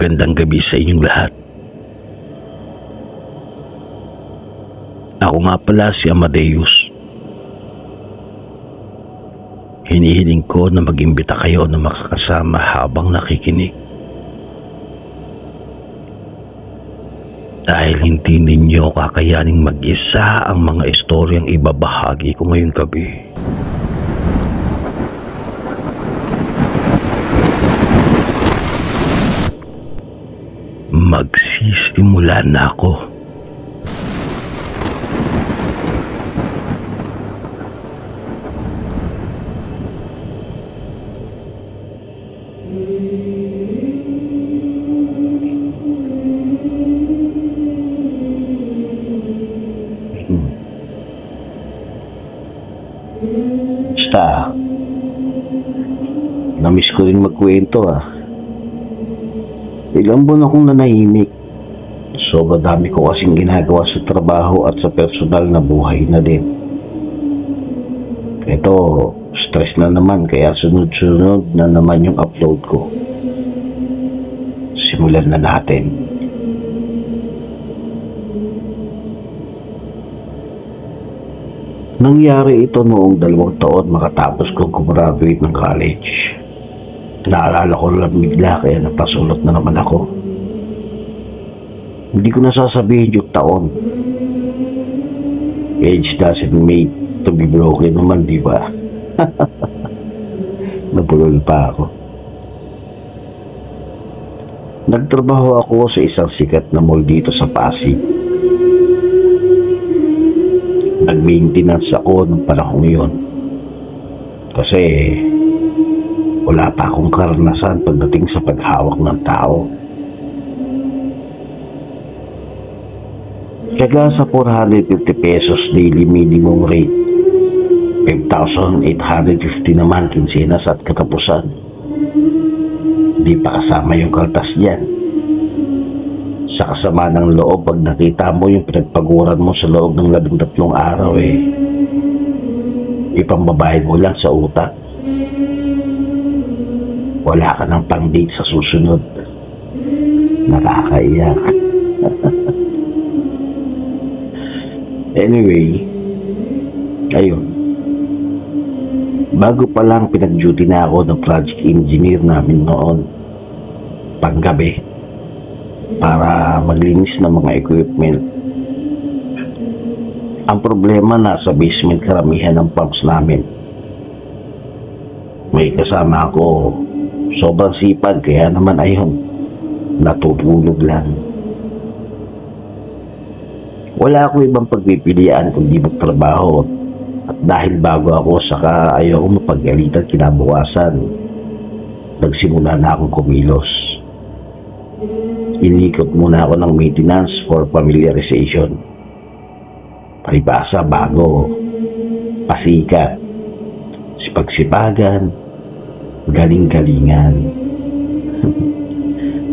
Magandang gabi sa inyong lahat. Ako nga pala si Amadeus. Hinihiling ko na mag-imbita kayo na makakasama habang nakikinig. Dahil hindi ninyo kakayaning mag-isa ang mga istoryang ibabahagi ko ngayong gabi. Magsisimula na ako. Basta, namiss ko rin magkwento ah. Ilang buwan akong nanahimik. Sobrang dami ko kasing ginagawa sa trabaho at sa personal na buhay na din. Ito, stress na naman kaya sunod-sunod na naman yung upload ko. Simulan na natin. Nangyari ito noong dalawang taon makatapos ko gumraduate ng college. Naalala ko lang bigla kaya napasulot na naman ako. Hindi ko nasasabihin yung taon. Age doesn't make to be broken naman, di ba? Nabulol pa ako. Nagtrabaho ako sa isang sikat na mall dito sa Pasig. Nag-maintenance ako ng panahon yun. Kasi wala pa akong karanasan pagdating sa paghawak ng tao. Kaya sa 450 pesos daily minimum rate, 5,850 naman kinsinas at katapusan. Di pa kasama yung kaltas yan. Sa kasama ng loob, pag nakita mo yung pinagpaguran mo sa loob ng labing tatlong araw eh, ipambabayad mo lang sa utak. Wala ka ng pang-date sa susunod. Nakakaiyak. anyway, ayun. Bago pa lang pinag-duty na ako ng project engineer namin noon. Panggabi. Para maglinis ng mga equipment. Ang problema nasa basement karamihan ng pumps namin. May kasama ako sobrang sipag kaya naman ayun natutulog lang. Wala ako ibang pagpipilian kundi magtrabaho. At dahil bago ako saka ayaw mapagalitan kinabukasan. Nagsimula na akong kumilos. Inikot muna ako ng maintenance for familiarization. Palibasa bago. Pasikat. Sipagsipagan galing-galingan.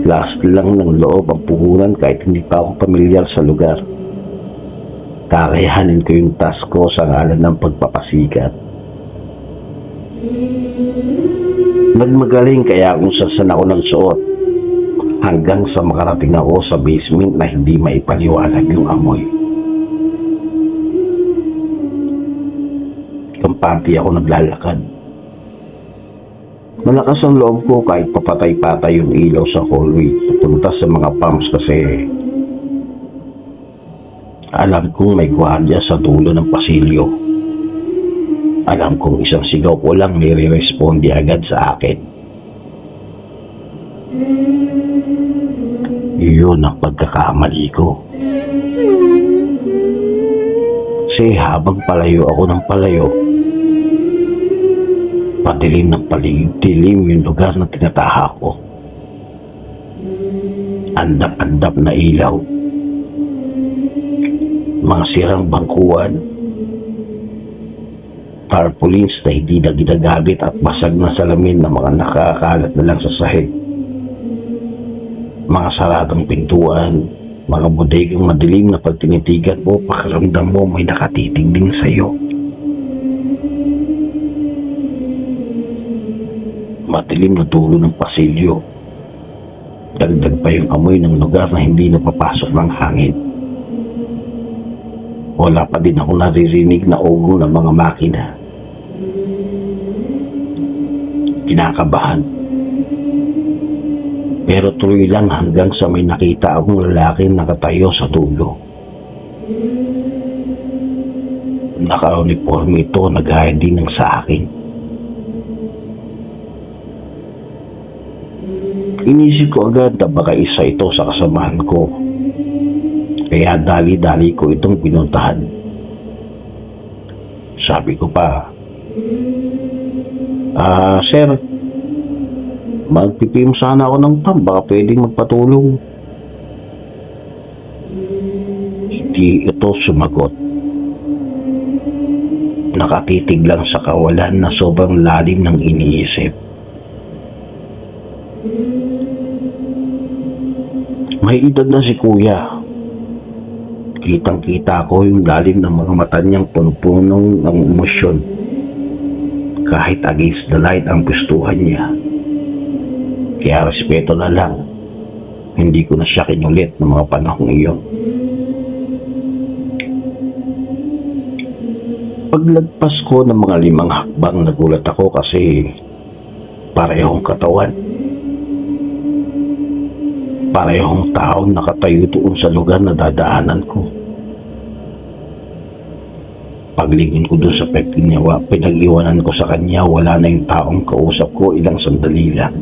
Last lang ng loob ang puhunan kahit hindi pa ako pamilyar sa lugar. Kakayahanin ko yung task ko sa ngalan ng pagpapasikat. Nagmagaling kaya kung sasan ako ng suot hanggang sa makarating ako sa basement na hindi maipaliwanag yung amoy. Kampante ako naglalakad. Malakas ang loob ko kahit papatay-patay yung ilaw sa hallway papunta sa mga pumps kasi alam kong may gwardiya sa dulo ng pasilyo. Alam kong isang sigaw ko lang nire-responde agad sa akin. Iyon ang pagkakamali ko. Kasi habang palayo ako ng palayo, padilim ng paligid-dilim yung lugar na tinataha ko. Andap-andap na ilaw. Mga sirang bangkuan. Tarpaulins na hindi na ginagamit at basag na salamin na mga nakakalat na lang sa sahig. Mga saradong pintuan, mga bodegang madilim na pag tinitigan mo, pakiramdam mo may nakatitingning sa'yo. Madilim na dulo ng pasilyo. Dagdag pa yung amoy ng lugar na hindi napapasok ng hangin. Wala pa din ako naririnig na ugong ng mga makina. Kinakabahan. Pero tuloy lang hanggang sa may nakita akong lalaking nakatayo sa dulo. Naka-uniforme ito, nagaya din ng sa akin. Inisip ko agad na baka isa ito sa kasamahan ko. Kaya dali-dali ko itong pinuntahan. Sabi ko pa, Ah, sir, magpipim sana ako ng pam, baka pwedeng magpatulong. Hindi ito sumagot. Nakatitig lang sa kawalan na sobrang lalim ng iniisip. May edad na si kuya. Kitang-kita ko yung lalim ng mga mata niyang punong ng emosyon. Kahit against the light ang gustuhan niya. Kaya respeto na lang. Hindi ko na siya kinulit ng mga panahong iyon. Paglagpas ko ng mga limang hakbang nagulat ako kasi parehong katawan. Parehong taong nakatayo doon sa lugar na dadaanan ko. Paglingin ko doon sa pagkinyawa, pinag-iwanan ko sa kanya, wala na yung taong kausap ko ilang sandali lang.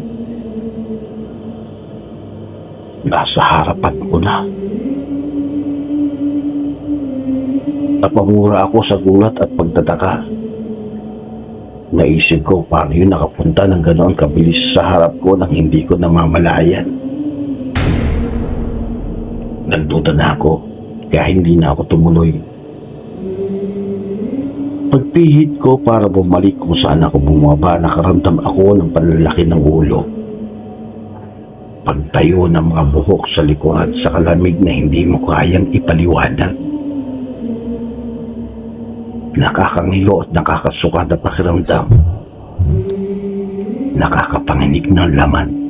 Nasa harapan ko na. Napamura ako sa gulat at pagtataka. Naisip ko paano yun nakapunta ng ganoon kabilis sa harap ko nang hindi ko namamalayan. Nagduda na ako kaya hindi na ako tumuloy. Pagpihit ko para bumalik kung saan ako bumaba, nakaramdam ako ng panlalaki ng ulo. Pagtayo ng mga buhok sa likod sa kalamig na hindi mo kayang ipaliwanag. Nakakangilo at nakakasuka na pakiramdam. Nakakapanginig ng laman.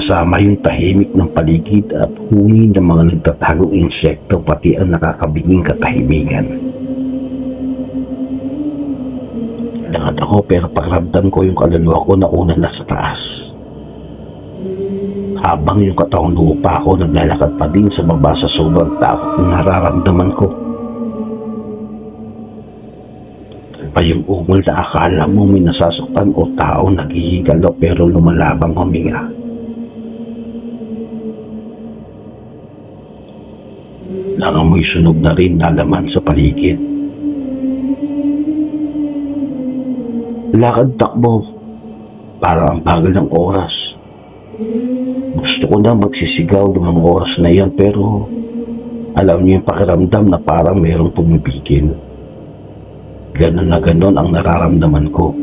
Kasama yung tahimik ng paligid at huni ng mga nagtatagong insekto pati ang nakakabinging katahimikan. Lakad ako pero pakiramdam ko yung kaluluwa ko na una na sa taas. Habang yung katawang lupa ko naglalakad pa din sa baba sa sobrang takot na nararamdaman ko. pa yung ungol na akala mo may nasasaktan o tao naghihigalo pero lumalabang huminga. Nangamoy sunog na rin nalaman sa paligid. Lakad takbo para ang bagal ng oras. Gusto ko na magsisigaw ng mga oras na yan pero alam niyo yung pakiramdam na parang mayroong pumipigil. Ganon na ganon ang nararamdaman ko.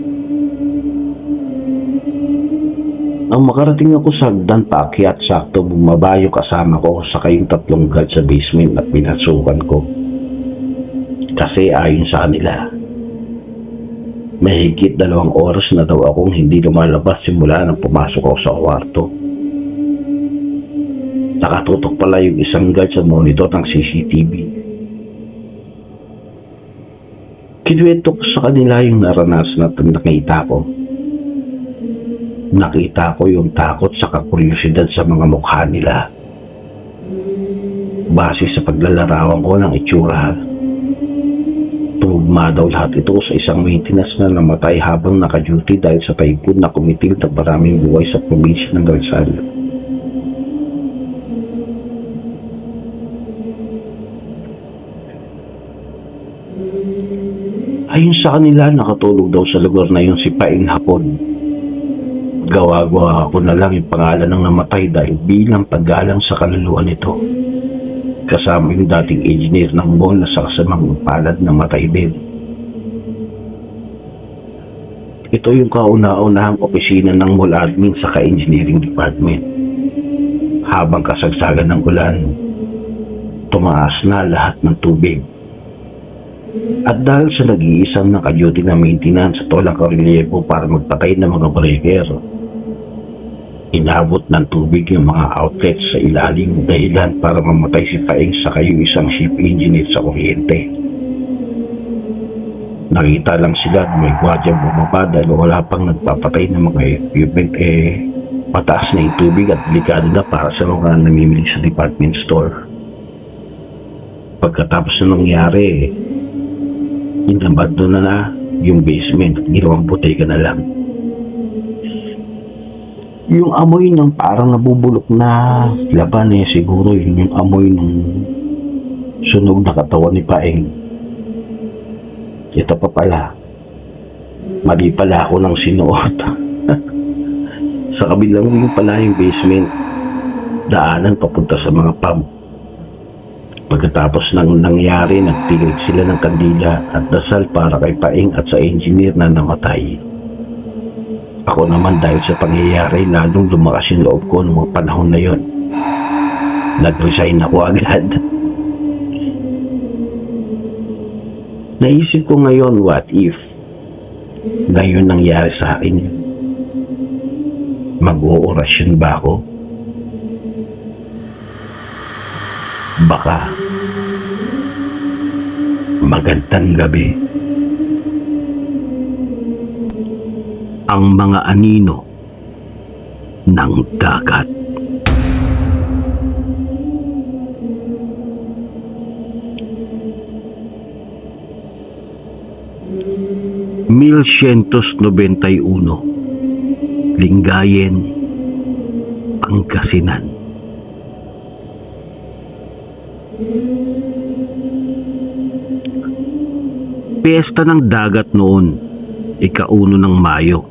Nang makarating ako sa hagdan paakyat, sakto bumaba yung kasama ko sa kayong tatlong guard sa basement at pinasukan ko. Kasi ayon sa kanila, mahigit dalawang oras na daw akong hindi lumalabas simula nang pumasok ako sa kwarto. Nakatutok pala yung isang guard sa monitor ng CCTV. Kinuwento ko sa kanila yung naranasan at nakita ko. Nakita ko yung takot sa kakuryosidad sa mga mukha nila. Base sa paglalarawan ko ng itsura, tugma daw lahat ito sa isang maintenance na namatay habang naka-duty dahil sa typhoon na kumitil ng maraming buhay sa probinsya ng Rizal. Ayon sa kanila, nakatulog daw sa lugar na yun si Paing Hapon. Gawa-gawa ko na lang yung pangalan ng namatay dahil bilang paggalang sa kaluluwa nito. Kasama yung dating engineer ng mall na sa kasamang palad na matay din. Ito yung kauna-unahang opisina ng mall admin sa ka-engineering department. Habang kasagsagan ng ulan, tumaas na lahat ng tubig. At dahil sa nag-iisang naka-duty na maintenance at walang karelyebo para magpatay ng mga breaker, Inabot ng tubig yung mga outlets sa ilalim dahilan para mamatay si Paeng sa kayo isang ship engineer sa kuryente. Nakita lang sila na may gwardiya bumaba dahil wala pang nagpapatay ng mga equipment eh mataas na yung tubig at delikado na para sa mga namimili sa department store. Pagkatapos na nangyari, inabad na na yung basement at ginawang buteka na lang. Yung amoy ng parang nabubulok na laban eh siguro yun yung amoy ng sunog na katawan ni Paeng. Ito pa pala, mali pala ako ng sinuot. sa kabilang yung pala yung basement, daanan papunta sa mga pub. Pagkatapos ng nangyari, nagtilig sila ng kandila at dasal para kay Paeng at sa engineer na namatay. Ako naman dahil sa pangyayari, lalong lumakas yung loob ko noong panahon na yon. Nag-resign ako agad. Naisip ko ngayon, what if? Ngayon nangyari sa akin yun. Mag-oorasyon ba ako? Baka. Magandang gabi. Ang mga anino ng dagat. Mil Lingayen, Pangasinan. Piyesta ng dagat noon, ikauno ng Mayo.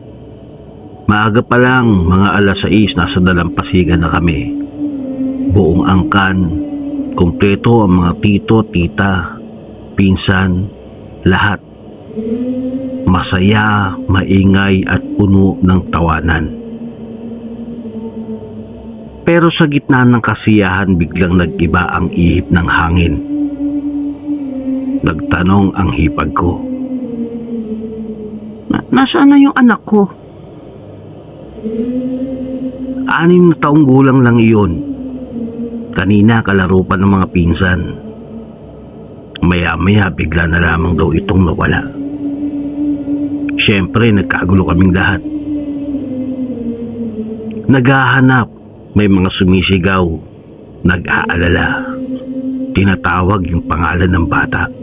Maaga pa lang, mga alas 6, nasa dalampasigan na kami. Buong angkan, kumpleto ang mga tito, tita, pinsan, lahat. Masaya, maingay at puno ng tawanan. Pero sa gitna ng kasiyahan biglang nag-iba ang ihip ng hangin. Nagtanong ang hipag ko. Na- nasaan na yung anak ko? Anim na taong gulang lang iyon. Kanina kalaro pa ng mga pinsan. Maya-maya bigla na lamang daw itong nawala. Siyempre, nagkagulo kaming lahat. Naghahanap, may mga sumisigaw, nag-aalala. Tinatawag yung pangalan ng bata.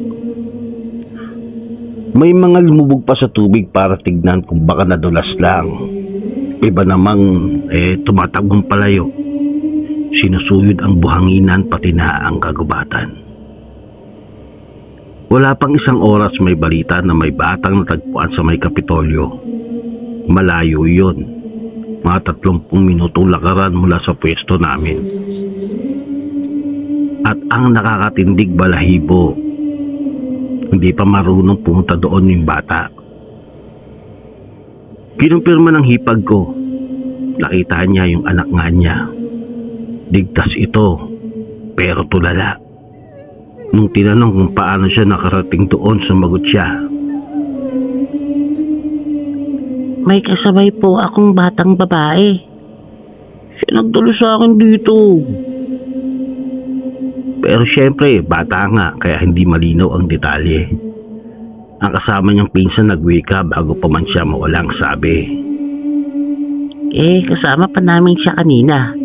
May mga lumubog pa sa tubig para tignan kung baka nadulas lang. Iba namang eh, tumatagong palayo. Sinusuyod ang buhanginan pati na ang kagubatan. Wala pang isang oras may balita na may batang natagpuan sa may kapitolyo. Malayo yon. Mga tatlumpung minutong lakaran mula sa pwesto namin. At ang nakakatindig balahibo, hindi pa marunong pumunta doon yung bata. Kinumpirma ng hipag ko. Nakita niya yung anak nga niya. Ligtas ito, pero tulala. Nung tinanong kung paano siya nakarating doon, sumagot siya. May kasabay po akong batang babae. Siya nagdalo sa akin dito. Pero syempre, bata nga, kaya hindi malinaw ang detalye. Ang kasama niyang pinsan nagwika bago pa man siya mawalang sabi. Eh, kasama pa namin siya kanina.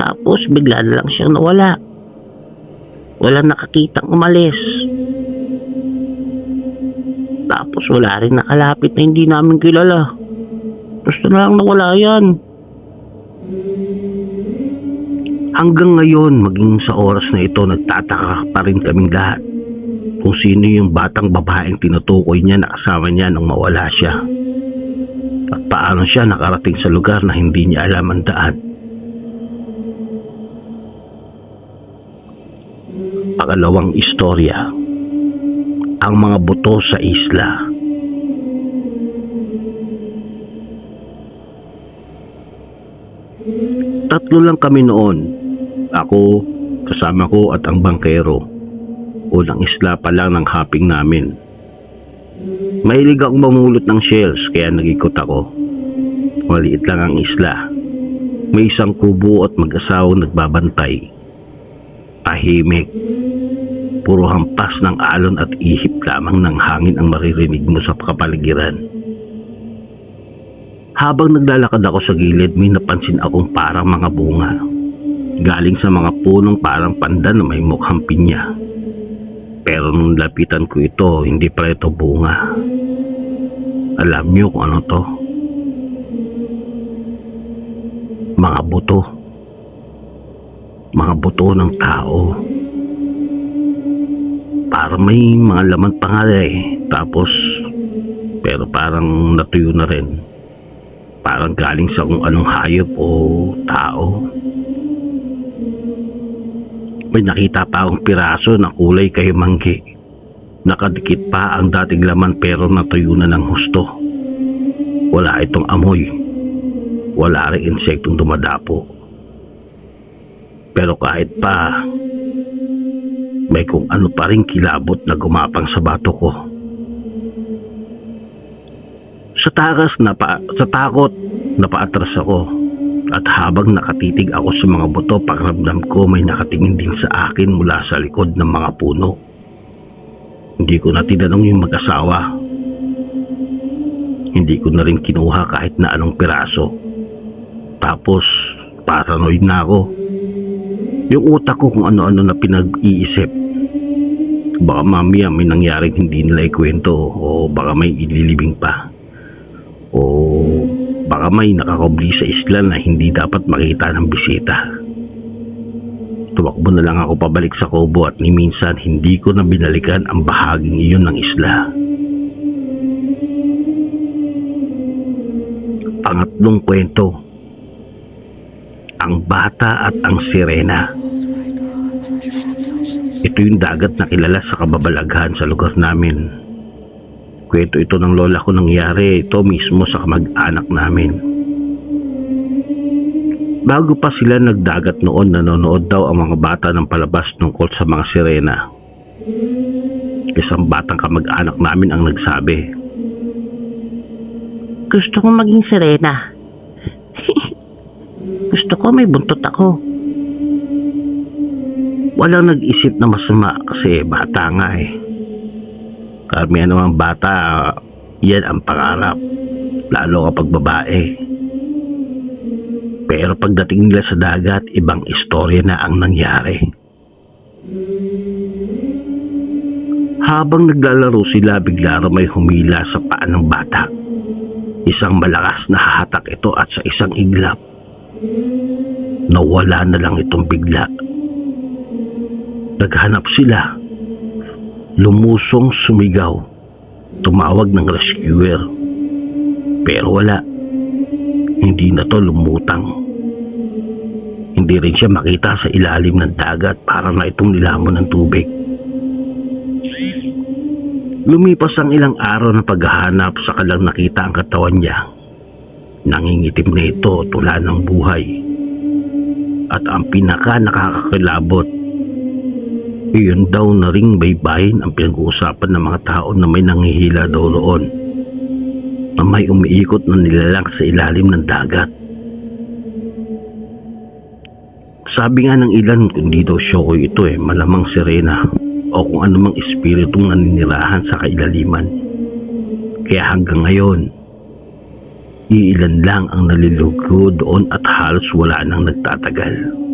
Tapos bigla na lang siyang nawala. Walang nakakitang umalis. Tapos wala rin nakalapit na hindi namin kilala. Basta na lang nawala yan. Hanggang ngayon, maging sa oras na ito, nagtataka pa rin kaming lahat kung sino yung batang babaeng tinutukoy niya na kasama niya nang mawala siya. At paano siya nakarating sa lugar na hindi niya alam ang daan. Pangalawang istorya, ang mga buto sa isla. Tatlo lang kami noon. Ako, kasama ko at ang bangkero. Unang isla pa lang ng hopping namin. Mahilig akong mamulot ng shells kaya nag-ikot ako. Maliit lang ang isla. May isang kubo at mag-asawang nagbabantay. Tahimik. Puro hampas ng alon at ihip lamang ng hangin ang maririnig mo sa kapaligiran. Habang naglalakad ako sa gilid, may napansin akong parang mga bunga. Galing sa mga punong parang pandan na may mukhang pinya. Pero nung lapitan ko ito, hindi pa ito bunga. Alam niyo kung ano to? Mga buto. Mga buto ng tao. Parang may mga laman pa nga eh. Tapos, pero parang natuyo na rin. Parang galing sa kung anong hayop o tao. May nakita pa akong piraso na kulay kay manggi. Nakadikit pa ang dating laman pero natuyo na ng husto. Wala itong amoy. Wala rin insektong dumadapo. Pero kahit pa, may kung ano pa rin kilabot na gumapang sa bato ko. Sa takas na pa, sa takot, napaatras ako. At habang nakatitig ako sa mga buto, pakiramdam ko may nakatingin din sa akin mula sa likod ng mga puno. Hindi ko na tinanong yung mag-asawa. Hindi ko na rin kinuha kahit na anong piraso. Tapos, paranoid na ako. Yung utak ko kung ano-ano na pinag-iisip. Baka mamaya may nangyaring hindi nila ikwento o baka may ililibing pa. O baka may nakakobli sa isla na hindi dapat makita ng bisita. Tumakbo na lang ako pabalik sa kubo at ni minsan hindi ko na binalikan ang bahaging iyon ng isla. Pangatlong kwento. Ang bata at ang sirena. Ito yung dagat na kilala sa kababalaghan sa lugar namin. Kwento ito ng lola ko nangyari ito mismo sa kamag-anak namin. Bago pa sila nagdagat noon, nanonood daw ang mga bata ng palabas tungkol sa mga sirena. Isang batang kamag-anak namin ang nagsabi, Gusto ko maging sirena. Gusto ko may buntot ako. Walang nag-isip na masama kasi bata nga eh. Karamihan naman bata, yan ang pangarap. Lalo kapag babae. Pero pagdating nila sa dagat, ibang istorya na ang nangyari. Habang naglalaro sila, bigla raw may humila sa paa ng bata. Isang malakas na hahatak ito at sa isang iglap. Nawala na lang itong bigla. Naghanap sila. Lumusong sumigaw. Tumawag ng rescuer. Pero wala. Hindi na to lumutang. Hindi rin siya makita sa ilalim ng dagat para na itong nilamon ng tubig. Lumipas ang ilang araw na paghahanap sa kalang nakita ang katawan niya. Nangingitim na ito tula ng buhay. At ang pinaka nakakakilabot iyon daw na ring baybayin ang pinag-uusapan ng mga tao na may nanghihila daw roon na may umiikot na nilalang sa ilalim ng dagat. Sabi nga ng ilan, kundi daw Shokoy ito eh, malamang sirena o kung anumang espiritong naninirahan sa kailaliman. Kaya hanggang ngayon, iilan lang ang nalilugro doon at halos wala nang nagtatagal.